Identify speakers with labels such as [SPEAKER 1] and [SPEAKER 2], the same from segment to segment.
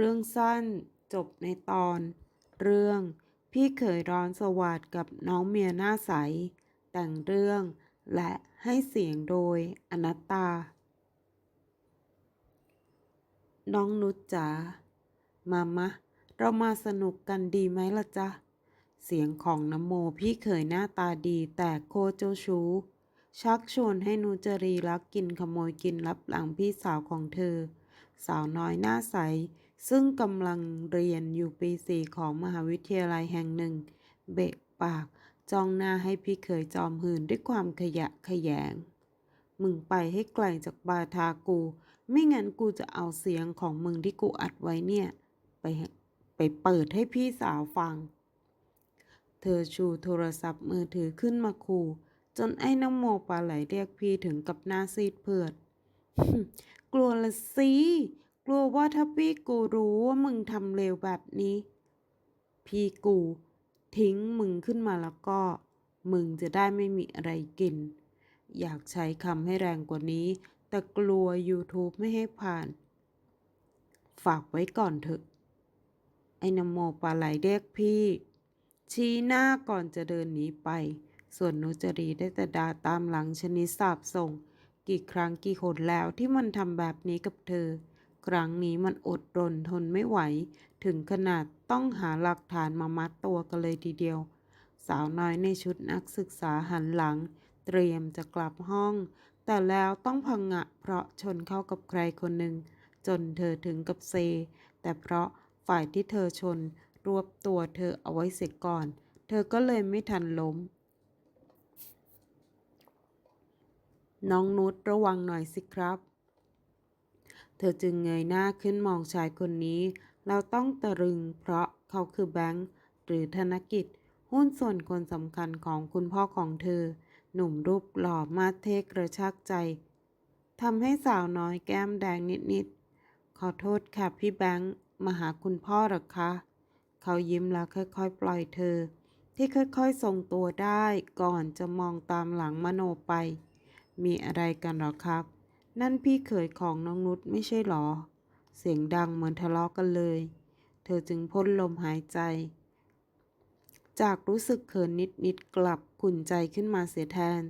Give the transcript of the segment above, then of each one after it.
[SPEAKER 1] เรื่องสั้นจบในตอน เรื่องพี่เขยร้อนสวัสดกับน้องเมียหน้าใส แต่งเรื่องและให้เสียงโดยอนัตตา น้องนุชจ๋า มามะ เรามาสนุกกันดีไหมล่ะจ๊ะ เสียงของน้ำโมพี่เขยหน้าตาดีแต่โคเจ้าชู้ ชักชวนให้นุจรีลักกินขโมยกินรับหลังพี่สาวของเธอ สาวน้อยหน้าใส ซึ่งกำลังเรียนอยู่ปีสี่ของมหาวิทยาลัยแห่งหนึ่ง เบะปากจ้องหน้าให้พี่เขยจอมหื่นด้วยความขยะแขยง มึงไปให้ไกลจากบาทากู ไม่งั้นกูจะเอาเสียงของมึงที่กูอัดไว้เนี่ย ไปไปเปิดให้พี่สาวฟัง เธอชูโทรศัพท์มือถือขึ้นมาขู่จนไอ้น้ำโมปลาไหลเรียกพี่ถึงกับหน้าซีดเผือด กลัวละสิ กลัวว่าถ้าพี่กูรู้ว่ามึงทำเลวแบบนี้ พี่กูทิ้งมึงขึ้นมาแล้วก็ มึงจะได้ไม่มีอะไรกิน อยากใช้คำให้แรงกว่านี้ แต่กลัว YouTube ไม่ให้ผ่าน ฝากไว้ก่อนเถอะ ไอ้นโมปลาไหลเรียกพี่ ชี้หน้าก่อนจะเดินหนีไป ส่วนนุจรีได้แต่ด่าตามหลังชนิดสาบส่ง กี่ครั้งกี่คนแล้วที่มันทำแบบนี้กับเธอ ครั้งนี้มันอดรนทนไม่ไหว ถึงขนาดต้องหาหลักฐานมามัดตัวกันเลยทีเดียว สาวน้อยในชุดนักศึกษาหันหลัง เตรียมจะกลับห้อง แต่แล้วต้องพังงะเพราะชนเข้ากับใครคนหนึ่ง จนเธอถึงกับเซ แต่เพราะฝ่ายที่เธอชน รวบตัวเธอเอาไว้เสียก่อน เธอก็เลยไม่ทันล้มน้องนุชระวังหน่อยสิครับ เธอจึงเงยหน้าขึ้นมองชายคนนี้ เราต้องตะลึงเพราะเขาคือแบงค์หรือธนกิจ หุ้นส่วนคนสำคัญของคุณพ่อของเธอ หนุ่มรูปหล่อมาเทกกระชากใจทำให้สาวน้อยแก้มแดงนิดๆ ขอโทษค่ะพี่แบงค์มาหาคุณพ่อหรอคะ เขายิ้มแล้วค่อยๆ ปล่อยเธอ ที่ค่อยๆ ทรงตัวได้ก่อนจะมองตามหลังมโนไป มีอะไรกันหรอครับ นั่นพี่เขยของน้องนุชไม่ใช่หรอ เสียงดังเหมือนทะเลาะกันเลย เธอจึงพ่นลมหายใจ จากรู้สึกเขินนิดๆกลับขุ่นใจขึ้นมาเสียแทน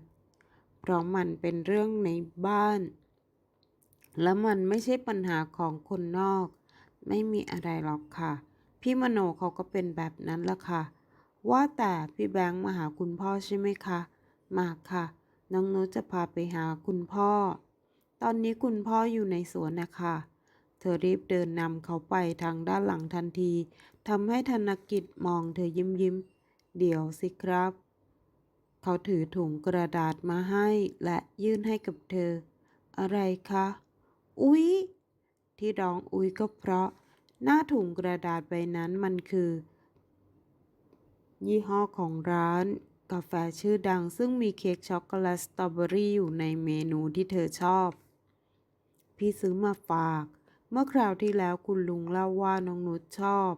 [SPEAKER 1] เพราะมันเป็นเรื่องในบ้าน และมันไม่ใช่ปัญหาของคนนอก ไม่มีอะไรหรอกค่ะ พี่มโนเขาก็เป็นแบบนั้นละค่ะ ว่าแต่พี่แบงค์มาหาคุณพ่อใช่ไหมคะ มาค่ะ น้องนุชจะพาไปหาคุณพ่อ ตอนนี้คุณพ่ออยู่ในสวนนะคะ เธอรีบเดินนำเขาไปทางด้านหลังทันทีทำให้ธนกิจมองเธอยิ้มยิ้ม เดี๋ยวสิครับ เขาถือถุงกระดาษมาให้และยื่นให้กับเธอ อะไรคะ อุ๊ย ที่ร้องอุ๊ยก็เพราะ หน้าถุงกระดาษใบนั้นมันคือ ยี่ห้อของร้านกาแฟชื่อดังซึ่งมีเค้กช็อกโกแลตสตรอเบอรี่อยู่ในเมนูที่เธอชอบ พี่ซื้อมาฝาก เมื่อคราวที่แล้วคุณลุงเล่าว่าน้องนุชชอบ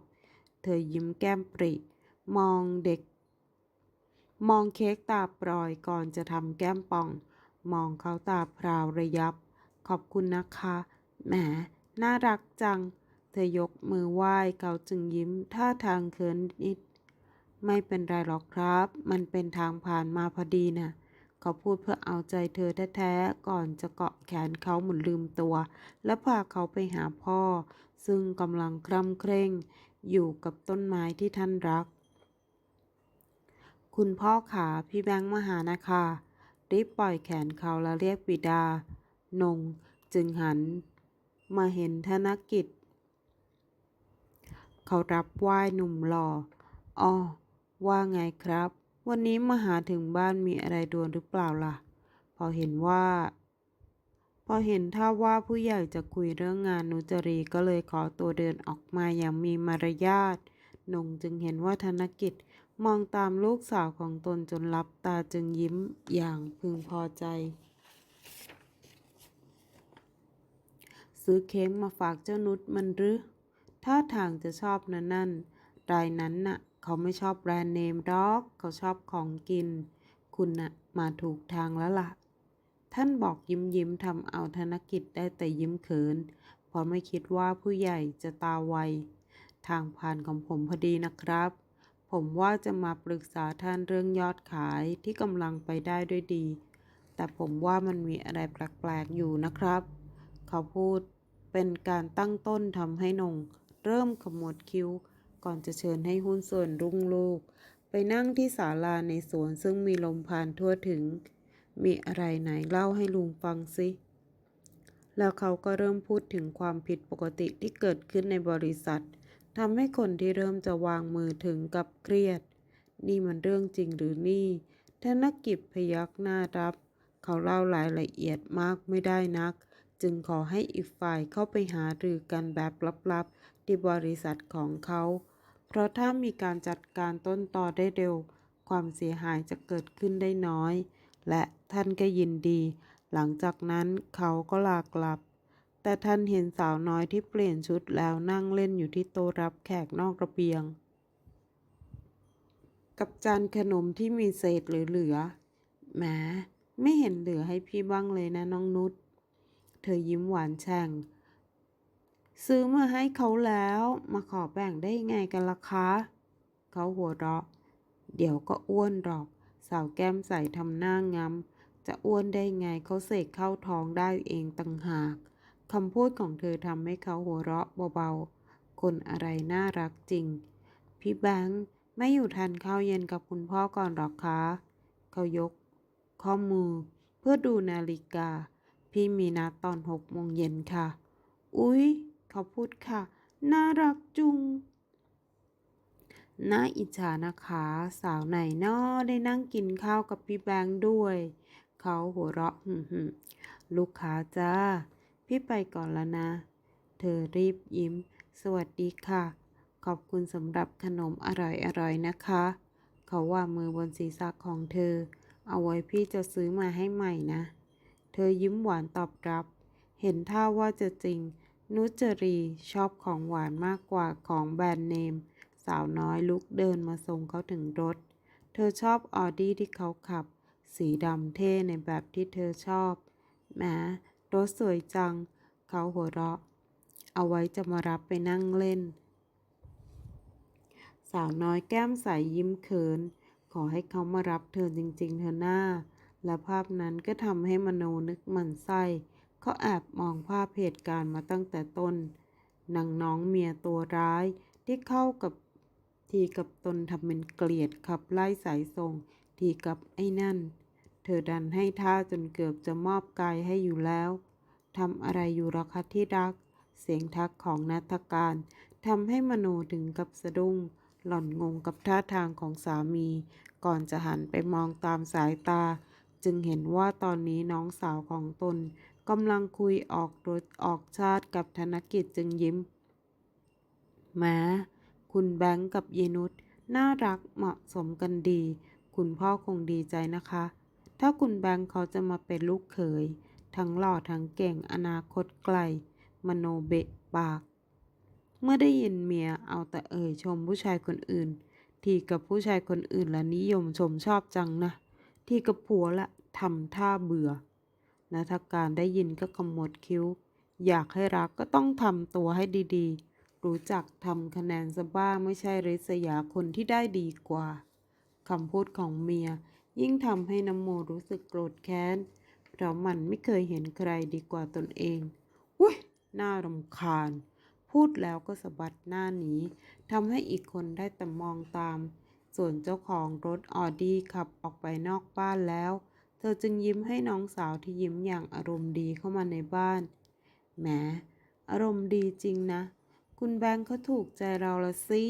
[SPEAKER 1] เธอยิ้มแก้มปริ มองเด็ก มองเค้กตาปลอยก่อนจะทำแก้มป่อง มองเขาตาพราวระยับ ขอบคุณนะคะ แหม น่ารักจัง เธอยกมือไหว้เขาจึงยิ้มท่าทางเขินนิด ไม่เป็นไรหรอกครับ มันเป็นทางผ่านมาพอดีนะ่ะ เขาพูดเพื่อเอาใจเธอแท้ๆ ก่อนจะเกาะแขนเขาหมุนลืมตัว และพาเขาไปหาพ่อ ซึ่งกำลังคร่ำเคร่ง อยู่กับต้นไม้ที่ท่านรัก คุณพ่อขาพี่แบงค์มาหานะคะรีบปล่อยแขนเขาแล้วเรียกบิดา นงจึงหัน มาเห็นธนกิจ เขารับไหว้หนุ่มหล่อ อ้อ ว่าไงครับ วันนี้มาหาถึงบ้านมีอะไรด่วนหรือเปล่าล่ะ พอเห็นว่า พอเห็นท่าว่าผู้ใหญ่จะคุยเรื่องงานนุจรีก็เลยขอตัวเดินออกมาอย่างมีมารยาทนงจึงเห็นว่าธนกิจมองตามลูกสาวของตนจนลับตาจึงยิ้มอย่างพึงพอใจ ซื้อเค้กมาฝากเจ้านุชมันหรือท่าทางจะชอบนะนั่น รายนั้นน่ะ เขาไม่ชอบแบรนด์เนมดอก เขาชอบของกิน คุณน่ะมาถูกทางแล้วล่ะ ท่านบอกยิ้มยิ้มทำเอาธนกิจได้แต่ยิ้มเขิน เพราะไม่คิดว่าผู้ใหญ่จะตาไว ทางผ่านของผมพอดีนะครับ ผมว่าจะมาปรึกษาท่านเรื่องยอดขายที่กำลังไปได้ด้วยดี แต่ผมว่ามันมีอะไรแปลกๆอยู่นะครับ เขาพูดเป็นการตั้งต้นทำให้นง เริ่มขมวดคิ้ว ก่อนจะเชิญให้หุ้นส่วนรุ่งลูก ไปนั่งที่ศาลาในสวนซึ่งมีลมผ่านทั่วถึง มีอะไรไหนเล่าให้ลุงฟังสิแล้วเขาก็เริ่มพูดถึงความผิดปกติที่เกิดขึ้นในบริษัททำให้คนที่เริ่มจะวางมือถึงกับเครียด นี่มันเรื่องจริงหรือนี่ธนกิจพยักหน้ารับ เขาเล่ารายละเอียดมากไม่ได้นัก จึงขอให้อีกฝ่ายเข้าไปหารือกันแบบลับๆ ที่บริษัทของเขา เพราะถ้ามีการจัดการต้นตอได้เร็ว ความเสียหายจะเกิดขึ้นได้น้อย และท่านก็ยินดี หลังจากนั้นเขาก็ลากลับ แต่ท่านเห็นสาวน้อยที่เปลี่ยนชุดแล้วนั่งเล่นอยู่ที่โต๊ะรับแขกนอกระเบียง กับจานขนมที่มีเศษเหลือๆแหมไม่เห็นเหลือให้พี่บ้างเลยนะน้องนุชเธอยิ้มหวานแช่ง ซื้อมาให้เขาแล้วมาขอแบ่งได้ไงกันล่ะคะ เขาหัวเราะ เดี๋ยวก็อ้วนหรอก สาวแก้มใสทำหน้างำ้ำจะอ้วนได้ไงเขาเสกเข้าท้องได้เองต่างหากคำพูดของเธอทำให้เขาหัวเราะเบาๆ คนอะไรน่ารักจริง พี่แบงค์ไม่อยู่ทานข้าวเย็นกับคุณพ่อก่อนหรอกคะ เขายก ข้อมือ เพื่อดูนาฬิกา พี่มีนัดตอนหกโมงเย็นค่ะ อุ๊ย เขาพูดค่ะ น่ารักจุง น่าอิจฉานะคะ สาวไหนนอได้นั่งกินข้าวกับพี่แบงค์ด้วย เขาหัวเราะหึ่มลูกค้าจ้า พี่ไปก่อนแล้วนะ เธอรีบยิ้ม สวัสดีค่ะ ขอบคุณสำหรับขนมอร่อยๆนะคะ เขาว่ามือบนศีรษะของเธอ เอาไว้พี่จะซื้อมาให้ใหม่นะ เธอยิ้มหวานตอบรับ เห็นท่าว่าจะจริง นุจรีชอบของหวานมากกว่าของแบรนด์เนม สาวน้อยลุกเดินมาส่งเขาถึงรถ เธอชอบออดี้ที่เขาขับ สีดำเท่ในแบบที่เธอชอบแหมรถสวยจัง เขาหัวเราะ เอาไว้จะมารับไปนั่งเล่น สาวน้อยแก้มใสยิ้มเขิน ขอให้เขามารับเธอจริง ๆ เธอหน้า และภาพนั้นก็ทำให้มโนนึกหมันไส้ เขาแอบมองภาพเหตุการณ์มาตั้งแต่ต้นนางน้องเมียตัวร้ายที่เข้ากับทีกับตนทำเป็นเกลียดขับไล่สายส่งทีกับไอ้นั่น เธอดันให้ท่าจนเกือบจะมอบกายให้อยู่แล้วทำอะไรอยู่รอคะที่รัก เสียงทักของนัทการทำให้มโนถึงกับสะดุ้ง หล่อนงงกับท่าทางของสามี ก่อนจะหันไปมองตามสายตา จึงเห็นว่าตอนนี้น้องสาวของตน กำลังคุยออกรถออกชาติกับธนกิจจึงยิ้มแม้คุณแบงค์กับเยนุชน่ารักเหมาะสมกันดี คุณพ่อคงดีใจนะคะ ถ้าคุณแบงค์เขาจะมาเป็นลูกเขย ทั้งหล่อทั้งเก่งอนาคตไกล มโนเบะปาก เมื่อได้ยินเมียเอาแต่เอ่ยชมผู้ชายคนอื่น ทีกับผู้ชายคนอื่นละนิยมชมชอบจังนะ ที่กับผัวละทำท่าเบื่อ นาทการได้ยินก็ขมวดคิ้ว อยากให้รักก็ต้องทำตัวให้ดีๆ รู้จักทำคะแนนซะบ้างไม่ใช่ริษยาคนที่ได้ดีกว่าคำพูดของเมีย ยิ่งทำให้น้ำโมรู้สึกโกรธแค้น เพราะมันไม่เคยเห็นใครดีกว่าตนเอง อุ้ยน่ารำคาญ พูดแล้วก็สะบัดหน้าหนีทำให้อีกคนได้แต่มองตาม ส่วนเจ้าของรถออดี้ขับออกไปนอกบ้านแล้ว เธอจึงยิ้มให้น้องสาวที่ยิ้มอย่างอารมณ์ดีเข้ามาในบ้าน แหม อารมณ์ดีจริงนะ คุณแบงค์เขาถูกใจเราละสิ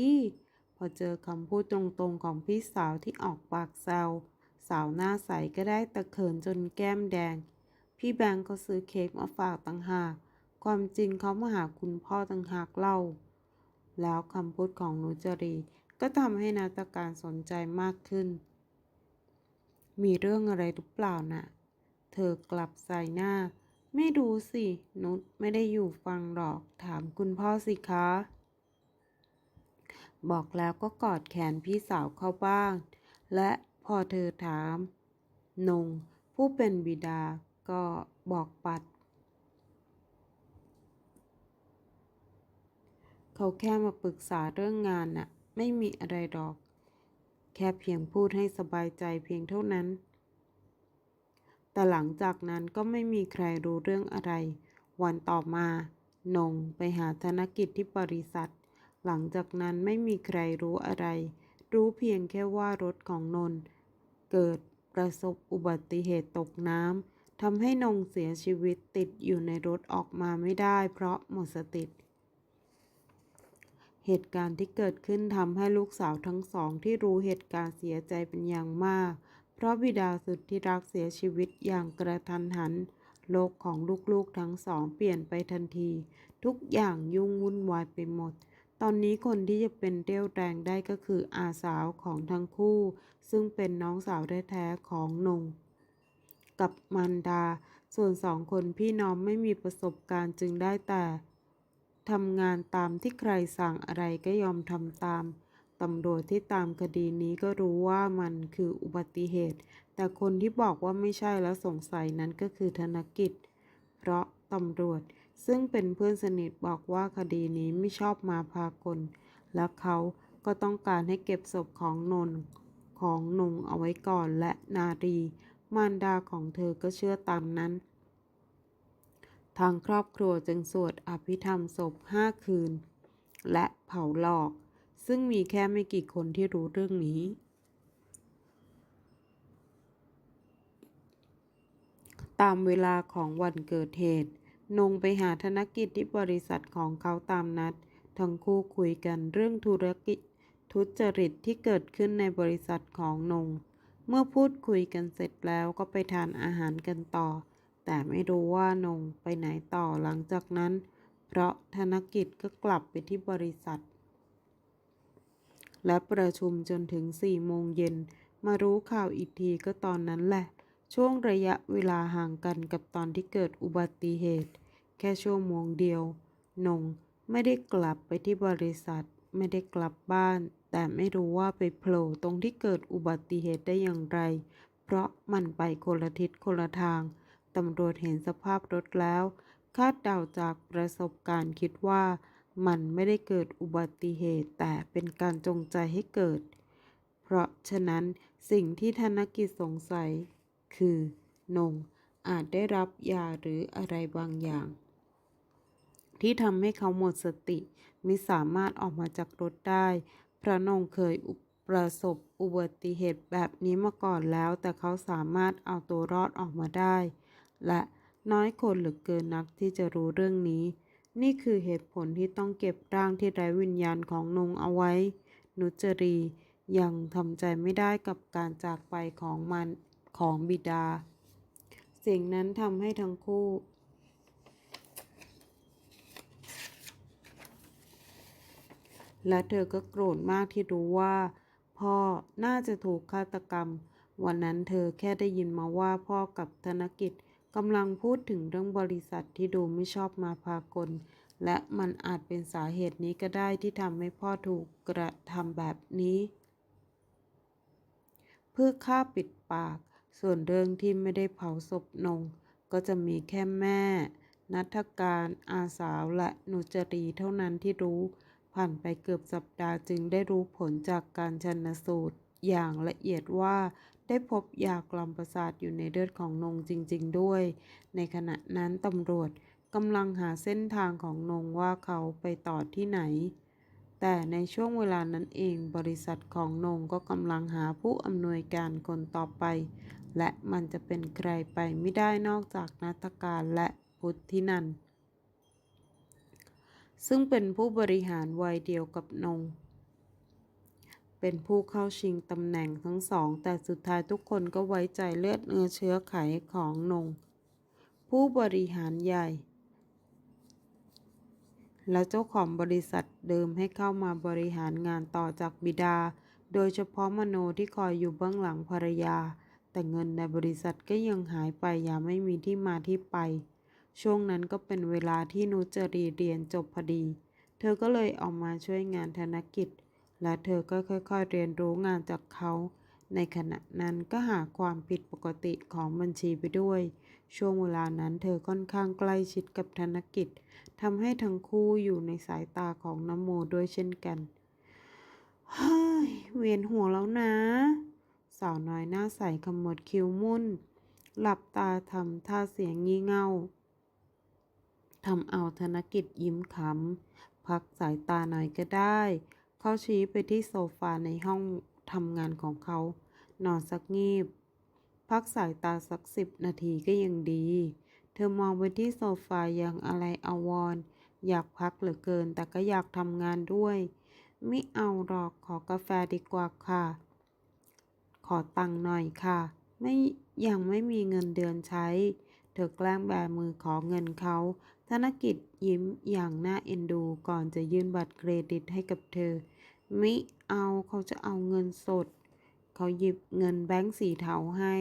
[SPEAKER 1] พอเจอคำพูดตรงๆของพี่สาวที่ออกปากแซวสาวหน้าใสก็ได้ตะเขินจนแก้มแดง พี่แบงค์เขาซื้อเค้กมาฝากต่างหาก ความจริงเขามาหาคุณพ่อต่างหากเล่า แล้วคำพูดของนุจรีก็ทำให้นาตการสนใจมากขึ้น มีเรื่องอะไรหรือเปล่าน่ะ เธอกลับใส่หน้า ไม่ดูสิ นุชไม่ได้อยู่ฟังหรอก ถามคุณพ่อสิคะ บอกแล้วก็กอดแขนพี่สาวเข้าบ้าง และพอเธอถาม นง ผู้เป็นบิดาก็บอกปัด เขาแค่มาปรึกษาเรื่องงานน่ะ ไม่มีอะไรหรอก แค่เพียงพูดให้สบายใจเพียงเท่านั้น แต่หลังจากนั้นก็ไม่มีใครรู้เรื่องอะไร วันต่อมา นงไปหาธนกิจที่บริษัท หลังจากนั้นไม่มีใครรู้อะไร รู้เพียงแค่ว่ารถของนน เกิดประสบอุบัติเหตุตกน้ำทำให้นงเสียชีวิตติดอยู่ในรถออกมาไม่ได้เพราะหมดสติ เหตุการณ์ที่เกิดขึ้นทำให้ลูกสาวทั้งสองที่รู้เหตุการณ์เสียใจเป็นอย่างมาก เพราะบิดาสุดที่รักเสียชีวิตอย่างกระทันหัน โลกของลูกๆทั้งสองเปลี่ยนไปทันที ทุกอย่างยุ่งวุ่นวายไปหมด ตอนนี้คนที่จะเป็นเรี่ยวแรงได้ก็คืออาสาวของทั้งคู่ ซึ่งเป็นน้องสาวแท้ๆของนง กับมันดา ส่วนสองคนพี่น้องไม่มีประสบการณ์จึงได้แต่ ทำงานตามที่ใครสั่งอะไรก็ยอมทำตาม ตำรวจที่ตามคดีนี้ก็รู้ว่ามันคืออุบัติเหตุ แต่คนที่บอกว่าไม่ใช่แล้วสงสัยนั้นก็คือธนกิจ เพราะตำรวจซึ่งเป็นเพื่อนสนิทบอกว่าคดีนี้ไม่ชอบมาพากล และเขาก็ต้องการให้เก็บศพของนนท์ของนงเอาไว้ก่อนและนารีมารดาของเธอก็เชื่อตามนั้น ทางครอบครัวจึงสวดอภิธรรมศพห้าคืน และเผาหลอก ซึ่งมีแค่ไม่กี่คนที่รู้เรื่องนี้ ตามเวลาของวันเกิดเหตุ นงไปหาธนกิจที่บริษัทของเขาตามนัด ทั้งคู่คุยกันเรื่องธุรกิจทุจริตที่เกิดขึ้นในบริษัทของนง เมื่อพูดคุยกันเสร็จแล้วก็ไปทานอาหารกันต่อ แต่ไม่รู้ว่านงไปไหนต่อหลังจากนั้น เพราะธนกิจก็กลับไปที่บริษัท และประชุมจนถึงสี่โมงเย็น มารู้ข่าวอีกทีก็ตอนนั้นแหละ ช่วงระยะเวลาห่างกันกับตอนที่เกิดอุบัติเหตุ แค่ชั่วโมงเดียว นงไม่ได้กลับไปที่บริษัท ไม่ได้กลับบ้าน แต่ไม่รู้ว่าไปโผล่ตรงที่เกิดอุบัติเหตุได้อย่างไร เพราะมันไปคนละทิศคนละทาง ตำรวจเห็นสภาพรถแล้ว คาดเดาจากประสบการณ์คิดว่า มันไม่ได้เกิดอุบัติเหตุแต่เป็นการจงใจให้เกิด เพราะฉะนั้นสิ่งที่ธนกิจสงสัย คือนงอาจได้รับยาหรืออะไรบางอย่าง ที่ทำให้เขาหมดสติไม่สามารถออกมาจากรถได้เพราะนงเคยประสบอุบัติเหตุแบบนี้มาก่อนแล้ว แต่เขาสามารถเอาตัวรอดออกมาได้ และน้อยคนเหลือเกินนักที่จะรู้เรื่องนี้ นี่คือเหตุผลที่ต้องเก็บร่างที่ไร้วิญญาณของนงเอาไว้ นุจรียังทำใจไม่ได้กับการจากไปของมันของบิดา สิ่งนั้นทำให้ทั้งคู่ และเธอก็โกรธมากที่รู้ว่า พ่อน่าจะถูกฆาตกรรม วันนั้นเธอแค่ได้ยินมาว่าพ่อกับธนกิจ กำลังพูดถึงเรื่องบริษัทที่ดูไม่ชอบมาพากล และมันอาจเป็นสาเหตุนี้ก็ได้ที่ทำให้พ่อถูกกระทำแบบนี้ เพื่อฆ่าปิดปาก ส่วนเรื่องที่ไม่ได้เผาศพนง ก็จะมีแค่แม่ นัทการอาสาวและนุจรีเท่านั้นที่รู้ ผ่านไปเกือบสัปดาห์จึงได้รู้ผลจากการชันสูตรอย่างละเอียดว่า ได้พบยากล่อมประสาทอยู่ในเลือดของนงจริง ๆ ด้วย ในขณะนั้นตำรวจกำลังหาเส้นทางของนงว่าเขาไปต่อที่ไหน แต่ในช่วงเวลานั้นเองบริษัทของนงก็กำลังหาผู้อำนวยการคนต่อไป และมันจะเป็นใครไปไม่ได้นอกจากนัทการและพุทธินันซึ่งเป็นผู้บริหารวัยเดียวกับนง เป็นผู้เข้าชิงตำแหน่งทั้งสอง แต่สุดท้ายทุกคนก็ไว้ใจเลือดเนื้อเชื้อไขของนง ผู้บริหารใหญ่ และเจ้าของบริษัทเดิมให้เข้ามาบริหารงานต่อจากบิดา โดยเฉพาะมโนที่คอยอยู่เบื้องหลังภรรยา แต่เงินในบริษัทก็ยังหายไปอย่างไม่มีที่มาที่ไป ช่วงนั้นก็เป็นเวลาที่นุจรีเรียนจบพอดี เธอก็เลยออกมาช่วยงานธนกิจ และเธอก็ค่อยๆเรียนรู้งานจากเขา ในขณะนั้นก็หาความผิดปกติของบัญชีไปด้วย ช่วงเวลานั้นเธอค่อนข้างใกล้ชิดกับธนกิจทำให้ทั้งคู่อยู่ในสายตาของน้ำโมด้วยเช่นกัน เฮ้ย เวียนหัวแล้วนะ สาวน้อยหน้าใสขมวดคิ้วมุ่น หลับตาทำท่าเสียงงี่เง่าทำเอาธนกิจยิ้มขำพักสายตาหน่อยก็ได้ เขาชี้ไปที่โซฟาในห้องทำงานของเขา นอนสักงีบ พักสายตาสักสิบนาทีก็ยังดี เธอมองไปที่โซฟาอยังอะไรอาวรณ์อยากพักเหลือเกิน แต่ก็อยากทำงานด้วย ไม่เอาหรอกขอกาแฟดีกว่าค่ะ ขอตังค์หน่อยค่ะ ไม่ยังไม่มีเงินเดือนใช้ เธอแกล้งแบมือขอเงินเขา ธนกิจยิ้มอย่างน่าเอ็นดูก่อนจะยื่นบัตรเครดิตให้กับเธอไม่เอาเขาจะเอาเงินสด เขาหยิบเงินแบงค์สีเทาให้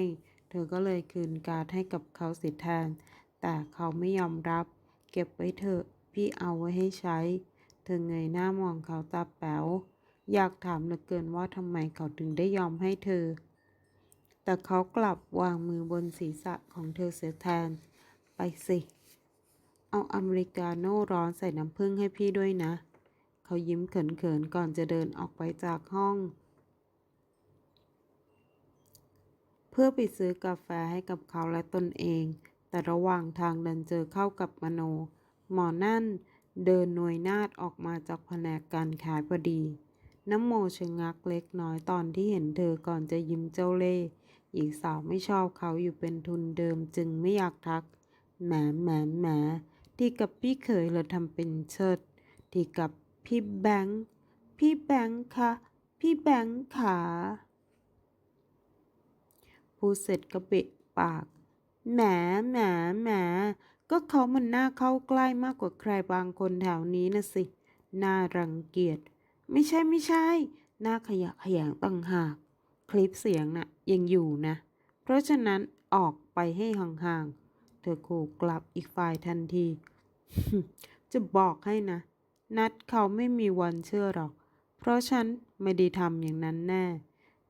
[SPEAKER 1] เธอก็เลยคืนการ์ดให้กับเขาเสียแทน แต่เขาไม่ยอมรับ เก็บไว้เถอะพี่เอาไว้ให้ใช้ เธอเงยหน้ามองเขาตาแป๋ว อยากถามเหลือเกินว่าทำไมเขาถึงได้ยอมให้เธอ แต่เขากลับวางมือบนศีรษะของเธอเสียแทน ไปสิ เอาอเมริกาโน่ร้อนใส่น้ำผึ้งให้พี่ด้วยนะ เขายิ้มเขินๆก่อนจะเดินออกไปจากห้อง เพื่อไปซื้อกาแฟให้กับเขาและตนเอง แต่ระหว่างทางดันเจอเข้ากับมโน หมอนั่นเดินหน่วยนาดออกมาจากแผนกการขายพอดี น้ำโมชะงักเล็กน้อยตอนที่เห็นเธอก่อนจะยิ้มเจ้าเล่หญิงสาวไม่ชอบเขาอยู่เป็นทุนเดิมจึงไม่อยากทัก แหมแหมแหม ที่กับพี่เขยเราทำเป็นเชิดที่กับพี่แบงค์ พี่แบงค์คะพี่แบงค์ขาพูดเสร็จก็เบะปาก แหมแหมแหมก็เขามันน่าเข้าใกล้มากกว่าใครบางคนแถวนี้นะสิ น่ารังเกียจ ไม่ใช่ไม่ใช่ น่าขยะขยงต่างหาก คลิปเสียงน่ะยังอยู่นะ เพราะฉะนั้นออกไปให้ห่างๆ เธอขู่กลับอีกฝ่ายทันที จะบอกให้นะ นัดเขาไม่มีวันเชื่อหรอก เพราะฉันไม่ได้ทำอย่างนั้นแน่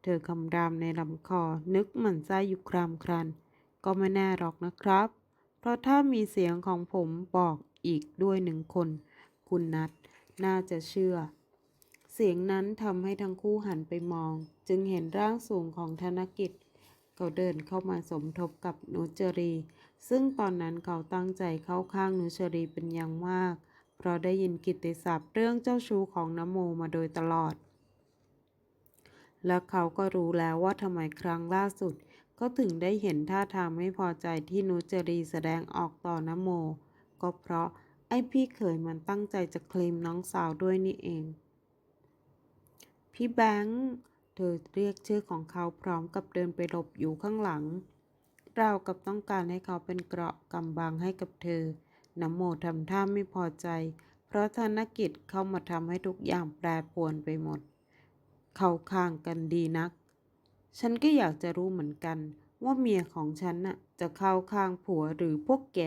[SPEAKER 1] เธอคำรามในลำคอนึกหมันไส้อยู่ครามครัน ก็ไม่แน่หรอกนะครับ เพราะถ้ามีเสียงของผมบอกอีกด้วยหนึ่งคน คุณนัดน่าจะเชื่อ เสียงนั้นทำให้ทั้งคู่หันไปมอง จึงเห็นร่างสูงของธนกิจ เขาเดินเข้ามาสมทบกับนุจรี ซึ่งตอนนั้นเขาตั้งใจเข้าข้างนุชรีเป็นอย่างมาก เพราะได้ยินกิตติศัพท์เรื่องเจ้าชู้ของนโมมาโดยตลอด และเขาก็รู้แล้วว่าทำไมครั้งล่าสุด ก็ถึงได้เห็นท่าทางไม่พอใจที่นุจรีแสดงออกต่อนโม ก็เพราะไอ้พี่เขยมันตั้งใจจะเคลมน้องสาวด้วยนี่เอง พี่แบงค์เธอเรียกชื่อของเขาพร้อมกับเดินไปหลบอยู่ข้างหลัง เรากับต้องการให้เขาเป็นเกราะกำบังให้กับเธอน้ำโมทำท่าไม่พอใจ เพราะธนกิจเข้ามาทำให้ทุกอย่างแปรปรวนไปหมด เขาข้างกันดีนัก ฉันก็อยากจะรู้เหมือนกัน ว่าเมียของฉันน่ะจะเข้าข้างผัวหรือพวกแก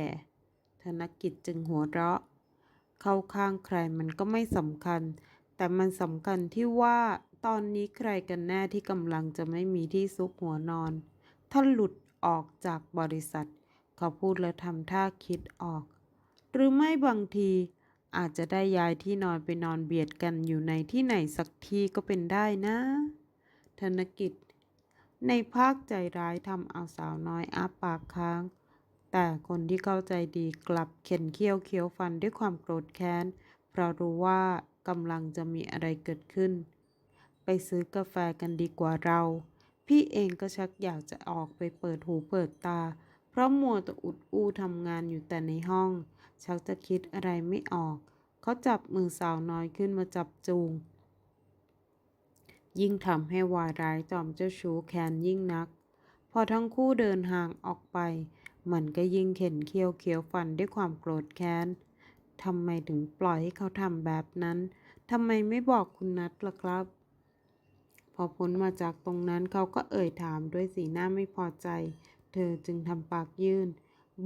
[SPEAKER 1] ธนกิจจึงหัวเราะ เข้าข้างใครมันก็ไม่สำคัญ แต่มันสำคัญที่ว่าตอนนี้ใครกันแน่ที่กำลังจะไม่มีที่ซุกหัวนอน ถ้าหลุด ออกจากบริษัท เขาพูดและทำท่าคิดออก หรือไม่บางทีอาจจะได้ย้ายที่นอนไปนอนเบียดกันอยู่ในที่ไหนสักที่ก็เป็นได้นะ ธนกิจ ในภาคใจร้ายทำเอาสาวน้อยอ้าปากค้าง แต่คนที่เข้าใจดีกลับเข็นเคี้ยวเคี้ยวฟันด้วยความโกรธแค้น เพราะรู้ว่ากำลังจะมีอะไรเกิดขึ้น ไปซื้อกาแฟกันดีกว่าเรา พี่เองก็ชักอยากจะออกไปเปิดหูเปิดตา เพราะมัวแต่อุดอู้ทำงานอยู่แต่ในห้อง ชักจะคิดอะไรไม่ออก เขาจับมือสาวน้อยขึ้นมาจับจูง ยิ่งทำให้วายร้ายจอมเจ้าชู้แค้นยิ่งนัก พอทั้งคู่เดินห่างออกไป มันก็ยิ่งเข็นเคี้ยวเคี้ยวฟันด้วยความโกรธแค้นทำไมถึงปล่อยให้เขาทำแบบนั้นทำไมไม่บอกคุณนัทล่ะครับ พอพ้นมาจากตรงนั้นเขาก็เอ่ยถามด้วยสีหน้าไม่พอใจ เธอจึงทำปากยื่น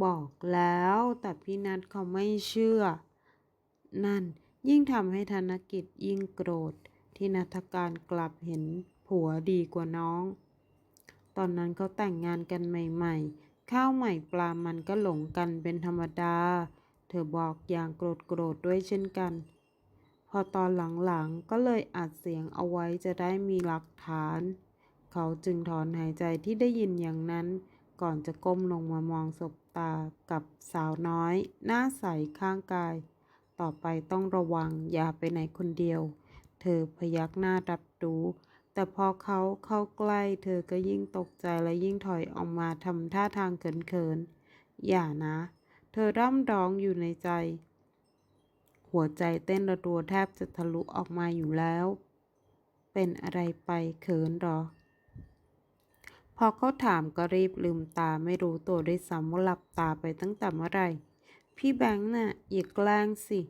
[SPEAKER 1] บอกแล้วแต่พี่นัทเขาไม่เชื่อ นั่นยิ่งทำให้ธนกิจยิ่งโกรธ ที่นัทการกลับเห็นผัวดีกว่าน้อง ตอนนั้นเขาแต่งงานกันใหม่ ๆ ข้าวใหม่ปลามันก็หลงกันเป็นธรรมดา เธอบอกอย่างโกรธโกรธๆด้วยเช่นกัน พอตอนหลังๆ ก็เลยอัดเสียงเอาไว้จะได้มีหลักฐาน เขาจึงถอนหายใจที่ได้ยินอย่างนั้น ก่อนจะก้มลงมามองสบตากับสาวน้อย หน้าใสข้างกาย ต่อไปต้องระวังอย่าไปไหนคนเดียว เธอพยักหน้ารับรู้แต่พอเขาเข้าใกล้ เธอก็ยิ่งตกใจและยิ่งถอยออกมาทำท่าทางเขินๆ อย่านะ เธอร่ำร้องอยู่ในใจ หัวใจเต้นระรัวแทบจะทะลุออกมาอยู่แล้ว เป็นอะไรไปเขินหรอ พอเขาถามก็รีบลืมตาไม่รู้ตัวด้วยซ้ำว่าหลับตาไปตั้งแต่เมื่อไหร่ พี่แบงค์น่ะอย่าแกล้งสิ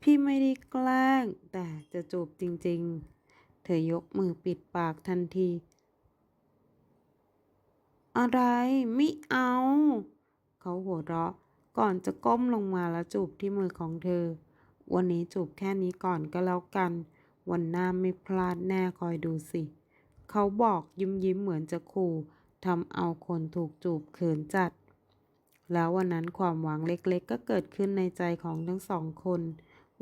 [SPEAKER 1] พี่ไม่ได้แกล้ง แต่จะจูบจริง ๆ เธอยกมือปิดปากทันทีอะไรไม่เอา เขาหัวเราะ ก่อนจะก้มลงมาแล้วจูบที่มือของเธอ วันนี้จูบแค่นี้ก่อนก็แล้วกัน วันหน้าไม่พลาดแน่คอยดูสิ เขาบอกยิ้มยิ้มเหมือนจะขู่ทำเอาคนถูกจูบเขินจัด แล้ววันนั้นความหวังเล็กๆ ก็เกิดขึ้นในใจของทั้งสองคน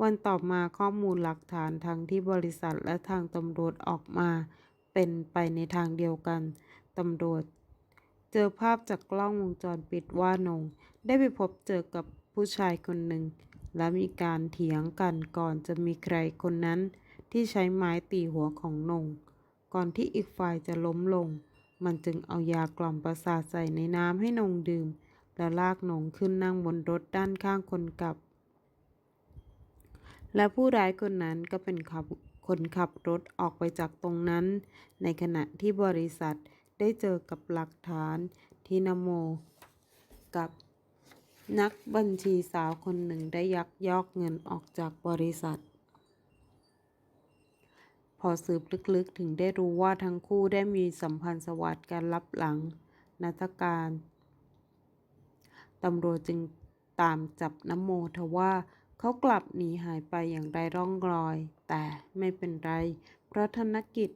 [SPEAKER 1] วันต่อมาข้อมูลหลักฐานทั้งที่บริษัทและทางตำรวจออกมา เป็นไปในทางเดียวกัน ตำรวจ เจอภาพจากกล้องวงจรปิดว่านง ได้ไปพบเจอกับผู้ชายคนหนึ่ง และมีการเถียงกันก่อนจะมีใครคนนั้นที่ใช้ไม้ตีหัวของนง ก่อนที่อีกฝ่ายจะล้มลง มันจึงเอายากล่อมประสาทใส่ในน้ำให้นงดื่ม และลากนงขึ้นนั่งบนรถด้านข้างคนขับ และผู้ร้ายคนนั้นก็เป็นขับคนขับรถออกไปจากตรงนั้น ในขณะที่บริษัทได้เจอกับหลักฐานที่นโมกับ นักบัญชีสาวคนหนึ่งได้ยักยอกเงินออกจากบริษัท พอสืบลึกๆถึงได้รู้ว่าทั้งคู่ได้มีสัมพันธ์สวัสดิ์กันลับหลังนัทการตำรวจจึงตามจับน้ำโมทว่าเขากลับหนีหายไปอย่างไรร่องรอย แต่ไม่เป็นไร เพราะธนกิจ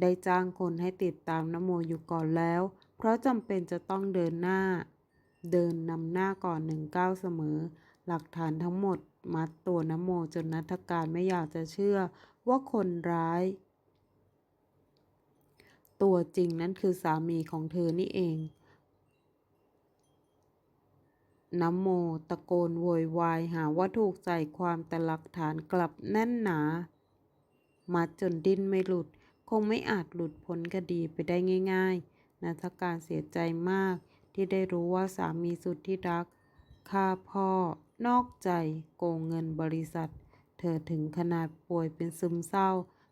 [SPEAKER 1] ได้จ้างคนให้ติดตามน้ำโมอยู่ก่อนแล้ว เพราะจำเป็นจะต้องเดินหน้า เดินนำหน้าก่อนหนึ่งก้าวเสมอ หลักฐานทั้งหมดมัดตัวนโมจนนัทการไม่อยากจะเชื่อว่าคนร้าย ตัวจริงนั้นคือสามีของเธอนี่เองน้ำโมตะโกนโวยวายหาว่าถูกใจความแต่หลักฐานกลับแน่นหนา มัดจนดิ้นไม่หลุด คงไม่อาจหลุดพ้นคดีไปได้ง่าย ๆนัทการเสียใจมาก ที่ได้รู้ว่าสามีสุดที่รักฆ่าพ่อนอกใจโกงเงินบริษัท เธอถึงขนาดป่วยเป็นซึมเศร้า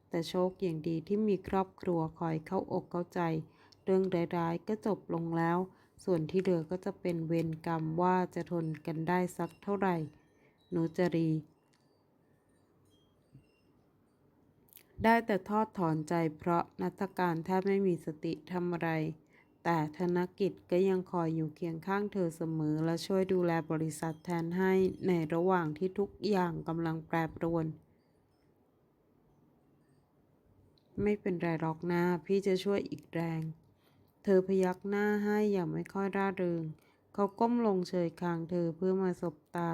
[SPEAKER 1] แต่โชคอย่างดีที่มีครอบครัวคอยเข้าอกเข้าใจ เรื่องร้ายๆก็จบลงแล้ว ส่วนที่เหลือก็จะเป็นเวรกรรมว่าจะทนกันได้สักเท่าไหร่หนูจรี ได้แต่ทอดถอนใจเพราะนัทการแทบไม่มีสติทำอะไร แต่ธนกิจก็ยังคอยอยู่เคียงข้างเธอเสมอ และช่วยดูแลบริษัทแทนให้ในระหว่างที่ทุกอย่างกำลังแปรปรวน ไม่เป็นไรหรอกนะพี่จะช่วยอีกแรง เธอพยักหน้าให้อย่างไม่ค่อยร่าเริง เขาก้มลงเฉยคางเธอเพื่อมาสบตา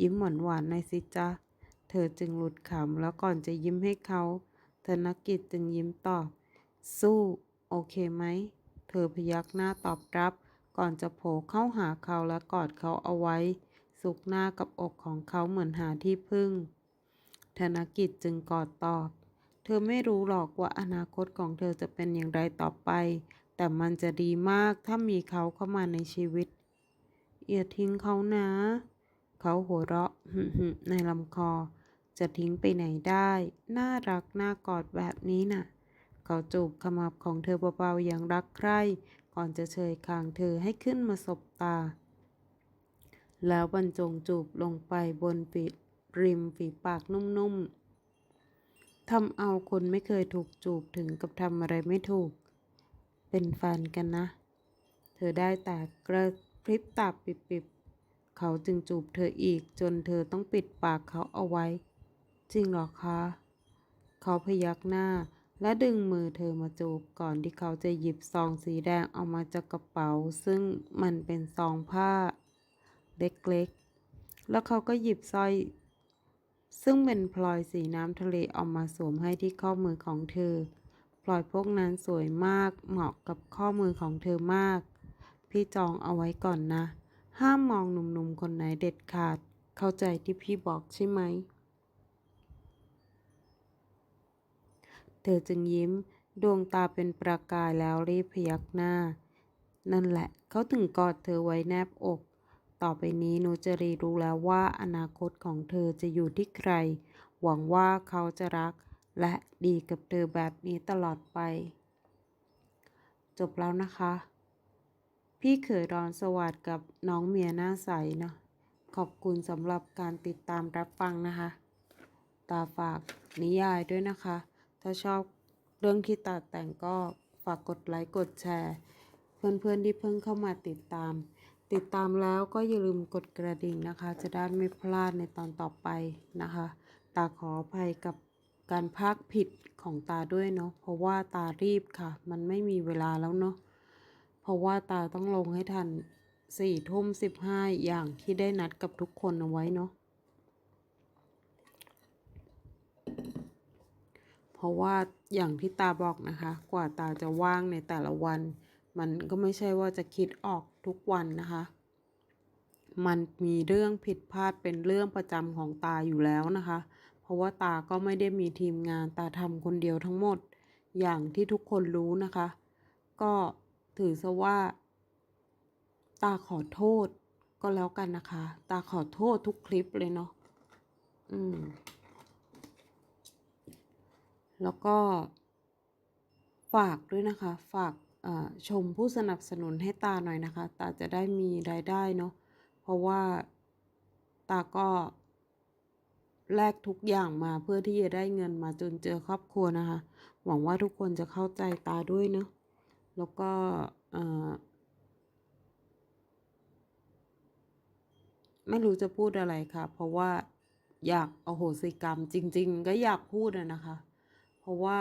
[SPEAKER 1] ยิ้มหวานหวานๆหน่อยสิจ๊ะ เธอจึงหลุดขำแล้วก่อนจะยิ้มให้เขา ธนกิจจึงยิ้มตอบ สู้ โอเคไหม อพยักหน้าตอบรับ ก่อนจะโผล่เข้าหาเขาและกอดเขาเอาไว้ สุกหน้ากับอกของเขาเหมือนหาที่พึ่ง ธนกิจจึงกอดตอบ เธอไม่รู้หรอกว่าอนาคตของเธอจะเป็นอย่างไรต่อไป แต่มันจะดีมากถ้ามีเขาเข้ามาในชีวิตอย่าทิ้งเขานะ เขาหัวเราะในลำคอ จะทิ้งไปไหนได้ น่ารักน่ากอดแบบนี้น่ะ เขาจูบขมับของเธอเบาๆอย่างรักใคร่ ก่อนจะเชยคางเธอให้ขึ้นมาสบตา แล้วบรรจงจูบลงไปบนปีริมฝีปากนุ่มๆทำเอาคนไม่เคยถูกจูบถึงกับทำอะไรไม่ถูก เป็นแฟนกันนะ เธอได้แต่กระพริบตาปิบๆ เขาจึงจูบเธออีกจนเธอต้องปิดปากเขาเอาไว้ จริงหรอคะ เขาพยักหน้า และดึงมือเธอมาจูบก่อนที่เขาจะหยิบซองสีแดงออกมาจากกระเป๋า ซึ่งมันเป็นซองผ้าเล็กๆ แล้วเขาก็หยิบสร้อย ซึ่งเป็นพลอยสีน้ำทะเลออกมาสวมให้ที่ข้อมือของเธอ พลอยพวกนั้นสวยมากเหมาะกับข้อมือของเธอมาก พี่จองเอาไว้ก่อนนะ ห้ามมองหนุ่มๆคนไหนเด็ดขาด เข้าใจที่พี่บอกใช่ไหม เธอจึงยิ้ม ดวงตาเป็นประกายแล้วรีบพยักหน้า นั่นแหละ เขาถึงกอดเธอไว้แนบอก ต่อไปนี้หนูจะรีรู้แล้วว่าอนาคตของเธอจะอยู่ที่ใคร หวังว่าเขาจะรัก และดีกับเธอแบบนี้ตลอดไป จบแล้วนะคะ พี่เขยรอนสวัสดกับน้องเมียหน้าใสเนาะขอบคุณสำหรับการติดตามรับฟังนะคะ ตาฝากนิยายด้วยนะคะ ถ้าชอบเรื่องที่ตาแต่งก็ฝากกดไลค์กดแชร์ เพื่อนๆที่เพิ่งเข้ามาติดตาม ติดตามแล้วก็อย่าลืมกดกระดิ่งนะคะ จะได้ไม่พลาดในตอนต่อไปนะคะตาขออภัยกับการพากผิดของตาด้วยเนาะเพราะว่าตารีบค่ะ มันไม่มีเวลาแล้วเนาะเพราะว่าตาต้องลงให้ทันสี่ทุ่มสิบห้าอย่างที่ได้นัดกับทุกคนเอาไว้เนาะ เพ ราะว่าอย่างที่ตาบอกนะคะ กว่าตาจะว่างในแต่ละวัน มันก็ไม่ใช่ว่าจะคิดออกทุกวันนะคะ มันมีเรื่องผิดพลาดเป็นเรื่องประจำของตาอยู่แล้วนะคะ เพราะว่าตาก็ไม่ได้มีทีมงานตาทำคนเดียวทั้งหมด อย่างที่ทุกคนรู้นะคะ ก็ถือซะว่า ตาขอโทษก็แล้วกันนะคะ ตาขอโทษทุกคลิปเลยเนาะอืม แล้วก็ฝากด้วยนะคะ ฝากชมผู้สนับสนุนให้ตาหน่อยนะคะ ตาจะได้มีรายได้เนาะ เพราะว่าตาก็แลกทุกอย่างมาเพื่อที่จะได้เงินมาจนเจอครอบครัวนะคะ หวังว่าทุกคนจะเข้าใจตาด้วยเนาะ แล้วก็ไม่รู้จะพูดอะไรค่ะ เพราะว่าอยากอโหสิกรรมจริง ๆ ก็อยากพูดอะนะคะ เพราะว่า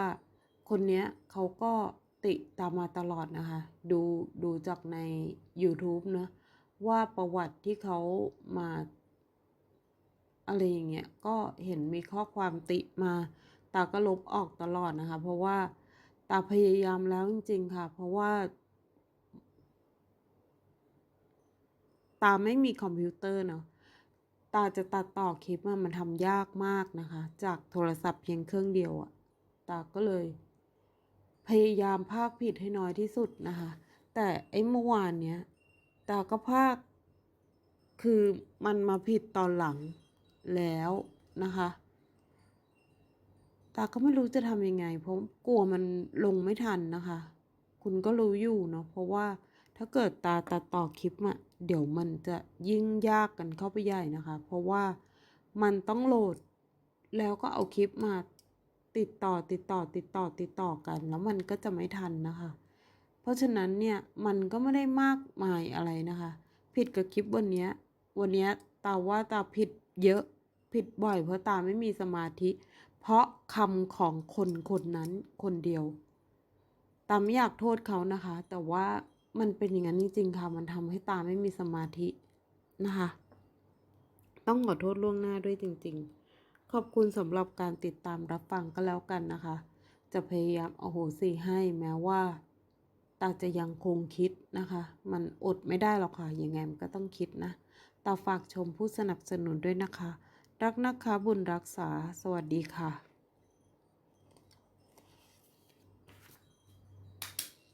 [SPEAKER 1] คนเนี้ยเขาก็ติตามมาตลอดนะคะ ดูดูจากใน YouTube เนอะว่าประวัติที่เขามา อะไรอย่างเงี้ยก็เห็นมีข้อความติมา ตาก็ลบออกตลอดนะคะ เพราะว่าตาพยายามแล้วจริง ๆ ค่ะ เพราะว่า ตาไม่มีคอมพิวเตอร์เนาะตาจะตัดต่อคลิปมันทำยากมากนะคะ จากโทรศัพท์เพียงเครื่องเดียวอะ ตาก็เลย พยายามพากผิดให้น้อยที่สุดนะคะ แต่ไอ้เมื่อวานเนี้ย ตาก็พากคือมันมาผิดตอนหลังแล้วนะคะ ตาก็ไม่รู้จะทำยังไง เพราะกลัวมันลงไม่ทันนะคะ คุณก็รู้อยู่เนาะเพราะว่าถ้าเกิดตาตัดต่อคลิปอะเดี๋ยวมันจะยิ่งยากกันเข้าไปใหญ่นะคะ เพราะว่ามันต้องโหลดแล้วก็เอาคลิปมา ติดต่อติดต่อติดต่อติดต่อกัน แล้วมันก็จะไม่ทันนะคะ เพราะฉะนั้นเนี่ยมันก็ไม่ได้มากมายอะไรนะคะ ผิดกับคลิปวันเนี้ยวันเนี้ยตาว่าตาผิดเยอะผิดบ่อย เพราะตาไม่มีสมาธิ เพราะคำของคนคนนั้นคนเดียวตาไม่อยากโทษเขานะคะ แต่ว่ามันเป็นอย่างนั้นจริงๆค่ะมันทำให้ตาไม่มีสมาธินะคะ ต้องขอโทษล่วงหน้าด้วยจริง ๆ ขอบคุณสำหรับการติดตามรับฟังก็แล้วกันนะคะ จะพยายามโอโหสิให้แม้ว่า ตาจะยังคงคิดนะคะ มันอดไม่ได้หรอกค่ะยังไงมันก็ต้องคิดนะตาฝากชมผู้สนับสนุนด้วยนะคะ รักนะคะบุญรักษา สวัสดีค่ะ